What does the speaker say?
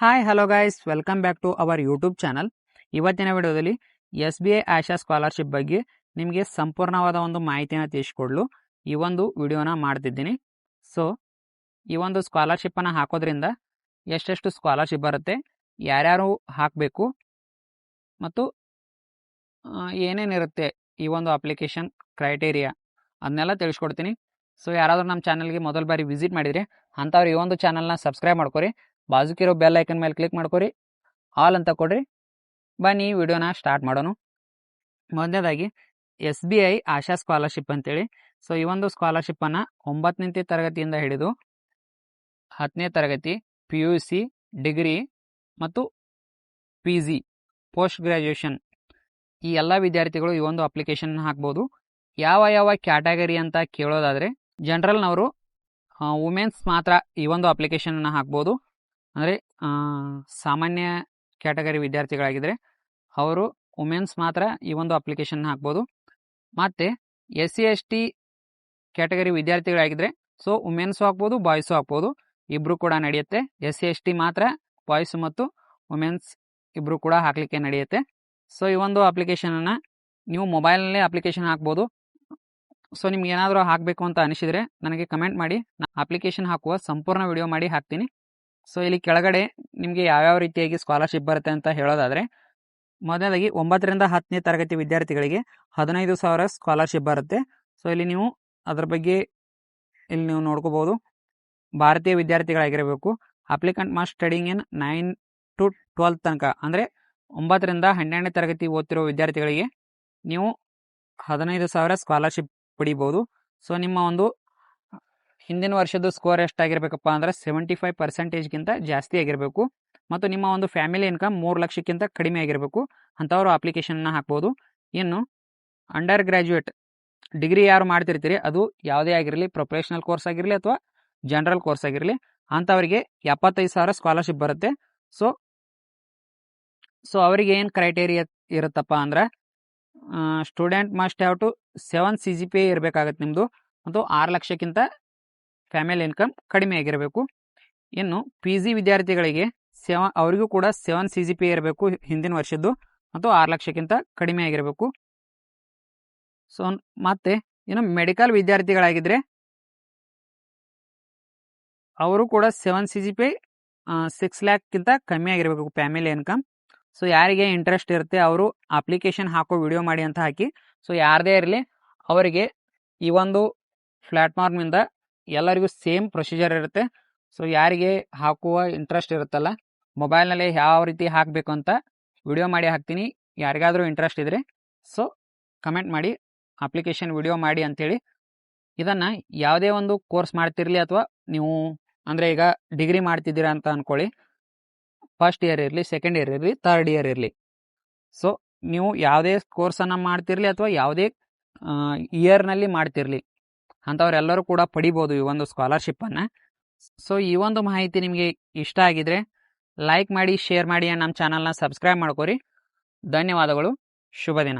Hi hello guys welcome back to our YouTube channel ಇವತ್ತಿನ ವಿಡಿಯೋದಲ್ಲಿ S B I Asha scholarship ಬಗ್ಗೆ ನಿಮಗೆ ಸಂಪೂರ್ಣವಾದ ಒಂದು ಮಾಹಿತಿಯನ್ನು ತಿಳಿಸ್ಕೊಡ್ಲು. ಈ ಒಂದು ವಿಡಿಯೋನ ಮಾಡ್ತಿದ್ದೀನಿ. ಸೊ ಈ ಒಂದು ಸ್ಕಾಲರ್ಶಿಪ್ಪನ್ನು ಹಾಕೋದ್ರಿಂದ ಎಷ್ಟೆಷ್ಟು ಸ್ಕಾಲರ್ಶಿಪ್ ಬರುತ್ತೆ, ಯಾರ್ಯಾರು ಹಾಕಬೇಕು, ಮತ್ತು ಏನೇನಿರುತ್ತೆ ಈ ಒಂದು ಅಪ್ಲಿಕೇಶನ್ ಕ್ರೈಟೇರಿಯಾ ಅದನ್ನೆಲ್ಲ ತಿಳಿಸ್ಕೊಡ್ತೀನಿ. ಸೊ ಯಾರಾದರೂ ನಮ್ಮ ಚಾನಲ್ಗೆ ಮೊದಲ ಬಾರಿ ವಿಸಿಟ್ ಮಾಡಿದರೆ ಅಂಥವ್ರು ಈ ಒಂದು ಚಾನಲ್ನ ಸಬ್ಸ್ಕ್ರೈಬ್ ಮಾಡ್ಕೊರಿ. ಬಾಜುಕಿರೋ ಬೆಲ್ ಐಕನ್ ಮೇಲೆ ಕ್ಲಿಕ್ ಮಾಡ್ಕೊರಿ. ಆಲ್ ಅಂತ ಕೊಡ್ರಿ. ಬನ್ನಿ, ವಿಡಿಯೋನ ಸ್ಟಾರ್ಟ್ ಮಾಡೋಣ. ಮೊದಲನೇದಾಗಿ S B I Asha scholarship ಅಂತೇಳಿ. ಸೊ ಈ ಒಂದು ಸ್ಕಾಲರ್ಶಿಪ್ಪನ್ನು ಒಂಬತ್ತನೇ ತರಗತಿಯಿಂದ ಹಿಡಿದು ಹತ್ತನೇ ತರಗತಿ ಪಿ ಯು ಸಿ ಡಿಗ್ರಿ ಮತ್ತು ಪಿ ಜಿ ಪೋಸ್ಟ್ ಗ್ರ್ಯಾಜುಯೇಷನ್ ಈ ಎಲ್ಲ ವಿದ್ಯಾರ್ಥಿಗಳು ಈ ಒಂದು ಅಪ್ಲಿಕೇಶನ್ ಹಾಕ್ಬೋದು. ಯಾವ ಯಾವ ಕ್ಯಾಟಗರಿ ಅಂತ ಕೇಳೋದಾದರೆ ಜನರಲ್ನವರು ವುಮೆನ್ಸ್ ಮಾತ್ರ ಈ ಒಂದು ಅಪ್ಲಿಕೇಶನನ್ನು ಹಾಕ್ಬೋದು. ಅಂದರೆ ಸಾಮಾನ್ಯ ಕ್ಯಾಟಗರಿ ವಿದ್ಯಾರ್ಥಿಗಳಾಗಿದ್ದರೆ ಅವರು ವುಮೆನ್ಸ್ ಮಾತ್ರ ಈ ಒಂದು ಅಪ್ಲಿಕೇಶನ್ ಹಾಕ್ಬೋದು. ಮತ್ತು S C S T category ವಿದ್ಯಾರ್ಥಿಗಳಾಗಿದ್ದರೆ so, womens ಹಾಕ್ಬೋದು, ಬಾಯ್ಸು ಹಾಕ್ಬೋದು ಇಬ್ಬರು ಕೂಡ ನಡೆಯುತ್ತೆ. ಎಸ್ ಸಿ ಎಸ್ ಟಿ ಮಾತ್ರ ಬಾಯ್ಸ್ ಮತ್ತು ವುಮೆನ್ಸ್ ಇಬ್ಬರು ಕೂಡ ಹಾಕಲಿಕ್ಕೆ ನಡೆಯುತ್ತೆ. ಸೊ, ಈ ಒಂದು ಅಪ್ಲಿಕೇಶನನ್ನು ನೀವು ಮೊಬೈಲ್ನಲ್ಲೇ ಅಪ್ಲಿಕೇಶನ್ ಹಾಕ್ಬೋದು. ಸೊ, ನಿಮ್ಗೆ ಏನಾದರೂ ಹಾಕಬೇಕು ಅಂತ ಅನಿಸಿದರೆ ನನಗೆ ಕಮೆಂಟ್ ಮಾಡಿ. ನಾನು ಅಪ್ಲಿಕೇಶನ್ ಹಾಕುವ ಸಂಪೂರ್ಣ ವಿಡಿಯೋ ಮಾಡಿ ಹಾಕ್ತೀನಿ. ಸೊ, ಇಲ್ಲಿ ಕೆಳಗಡೆ ನಿಮಗೆ ಯಾವ್ಯಾವ ರೀತಿಯಾಗಿ ಸ್ಕಾಲರ್ಶಿಪ್ ಬರುತ್ತೆ ಅಂತ ಹೇಳೋದಾದರೆ, ಮೊದಲಾಗಿ ಒಂಬತ್ತರಿಂದ ಹತ್ತನೇ ತರಗತಿ ವಿದ್ಯಾರ್ಥಿಗಳಿಗೆ ಹದಿನೈದು ಸಾವಿರ ಸ್ಕಾಲರ್ಶಿಪ್ ಬರುತ್ತೆ. ಸೊ, ಇಲ್ಲಿ ನೀವು ಅದರ ಬಗ್ಗೆ ಇಲ್ಲಿ ನೀವು ನೋಡ್ಕೋಬೋದು ಭಾರತೀಯ ವಿದ್ಯಾರ್ಥಿಗಳಾಗಿರಬೇಕು applicant must studying in nine to twelfth ತನಕ, ಅಂದರೆ ಒಂಬತ್ತರಿಂದ ಹನ್ನೆರಡನೇ ತರಗತಿ ಓದ್ತಿರೋ ವಿದ್ಯಾರ್ಥಿಗಳಿಗೆ ನೀವು ಹದಿನೈದು ಸಾವಿರ ಸ್ಕಾಲರ್ಶಿಪ್ ಪಡಿಬೋದು ಸೊ, ನಿಮ್ಮ ಒಂದು ಹಿಂದಿನ ವರ್ಷದ ಸ್ಕೋರ್ ಎಷ್ಟಾಗಿರ್ಬೇಕಪ್ಪ ಅಂದರೆ ಸೆವೆಂಟಿ ಫೈವ್ ಪರ್ಸೆಂಟೇಜ್ಗಿಂತ ಜಾಸ್ತಿ ಆಗಿರಬೇಕು. ಮತ್ತು ನಿಮ್ಮ ಒಂದು ಫ್ಯಾಮಿಲಿ ಇನ್ಕಮ್ ಮೂರು ಲಕ್ಷಕ್ಕಿಂತ ಕಡಿಮೆ ಆಗಿರಬೇಕು. ಅಂಥವ್ರು ಅಪ್ಲಿಕೇಶನ್ನ ಹಾಕ್ಬೋದು. ಇನ್ನು ಅಂಡರ್ ಗ್ರ್ಯಾಜುಯೇಟ್ ಡಿಗ್ರಿ ಯಾರು ಮಾಡ್ತಿರ್ತೀರಿ, ಅದು ಯಾವುದೇ ಆಗಿರಲಿ ಪ್ರೊಫೆಷನಲ್ ಕೋರ್ಸ್ ಆಗಿರಲಿ ಅಥವಾ ಜನರಲ್ ಕೋರ್ಸ್ ಆಗಿರಲಿ, ಅಂಥವರಿಗೆ ಎಪ್ಪತ್ತೈದು ಸಾವಿರ ಸ್ಕಾಲರ್ಶಿಪ್ ಬರುತ್ತೆ. ಸೊ ಸೊ ಅವರಿಗೆ ಏನು ಕ್ರೈಟೇರಿಯಾ ಇರುತ್ತಪ್ಪ ಅಂದ್ರೆ student must have to seven C G P ಇರಬೇಕಾಗತ್ತೆ ನಿಮ್ಮದು ಮತ್ತು ಆರು ಲಕ್ಷಕ್ಕಿಂತ ಫ್ಯಾಮಿಲಿ ಇನ್ಕಮ್ ಕಡಿಮೆ ಆಗಿರಬೇಕು. ಇನ್ನು ಪಿ ಜಿ ವಿದ್ಯಾರ್ಥಿಗಳಿಗೆ ಸೆವ ಅವರಿಗೂ ಕೂಡ ಸೆವೆನ್ ಸಿ ಜಿ ಪಿ ಇರಬೇಕು ಹಿಂದಿನ ವರ್ಷದ್ದು ಮತ್ತು ಆರು ಲಕ್ಷಕ್ಕಿಂತ ಕಡಿಮೆ ಆಗಿರಬೇಕು. ಸೊ ಮತ್ತೆ ಇನ್ನು ಮೆಡಿಕಲ್ ವಿದ್ಯಾರ್ಥಿಗಳಾಗಿದ್ದರೆ ಅವರು ಕೂಡ seven C G P six ಲ್ಯಾಕ್ಗಿಂತ ಕಮ್ಮಿ ಆಗಿರಬೇಕು ಫ್ಯಾಮಿಲಿ ಇನ್ಕಮ್ ಸೊ ಯಾರಿಗೆ ಇಂಟ್ರೆಸ್ಟ್ ಇರುತ್ತೆ ಅವರು ಅಪ್ಲಿಕೇಶನ್ ಹಾಕೋ ವಿಡಿಯೋ ಮಾಡಿ ಅಂತ ಹಾಕಿ. ಸೊ ಯಾರದೇ ಇರಲಿ, ಅವರಿಗೆ ಈ ಒಂದು ಪ್ಲ್ಯಾಟ್ಫಾರ್ಮಿಂದ ಎಲ್ಲರಿಗೂ ಸೇಮ್ ಪ್ರೊಸೀಜರ್ ಇರುತ್ತೆ. ಸೊ, ಯಾರಿಗೆ ಹಾಕುವ ಇಂಟ್ರೆಸ್ಟ್ ಇರುತ್ತಲ್ಲ, ಮೊಬೈಲ್ನಲ್ಲಿ ಯಾವ ರೀತಿ ಹಾಕಬೇಕು ಅಂತ ವಿಡಿಯೋ ಮಾಡಿ ಹಾಕ್ತೀನಿ. ಯಾರಿಗಾದರೂ ಇಂಟ್ರೆಸ್ಟ್ ಇದ್ದರೆ ಸೊ, ಕಮೆಂಟ್ ಮಾಡಿ, ಅಪ್ಲಿಕೇಶನ್ ವಿಡಿಯೋ ಮಾಡಿ ಅಂಥೇಳಿ ಇದನ್ನು ಯಾವುದೇ ಒಂದು ಕೋರ್ಸ್ ಮಾಡ್ತಿರಲಿ ಅಥವಾ ನೀವು, ಅಂದರೆ ಈಗ ಡಿಗ್ರಿ ಮಾಡ್ತಿದ್ದೀರಾ ಅಂತ ಅಂದ್ಕೊಳ್ಳಿ ಫಸ್ಟ್ ಇಯರ್ ಇರಲಿ, ಸೆಕೆಂಡ್ ಇಯರ್ ಇರಲಿ, ಥರ್ಡ್ ಇಯರ್ ಇರಲಿ. ಸೊ, ನೀವು ಯಾವುದೇ ಕೋರ್ಸನ್ನು ಮಾಡ್ತಿರಲಿ ಅಥವಾ ಯಾವುದೇ ಇಯರ್ನಲ್ಲಿ ಮಾಡ್ತಿರಲಿ. ಅಂಥವ್ರೆಲ್ಲರೂ ಕೂಡ ಪಡಿಬೋದು ಈ ಒಂದು ಸ್ಕಾಲರ್ಶಿಪ್ಪನ್ನು ಸೊ ಈ ಒಂದು ಮಾಹಿತಿ ನಿಮಗೆ ಇಷ್ಟ ಆಗಿದ್ರೆ ಲೈಕ್ ಮಾಡಿ ಶೇರ್ ಮಾಡಿ, ನಮ್ಮ ಚಾನಲ್ನ ಸಬ್ಸ್ಕ್ರೈಬ್ ಮಾಡ್ಕೋರಿ. ಧನ್ಯವಾದಗಳು. ಶುಭ ದಿನ.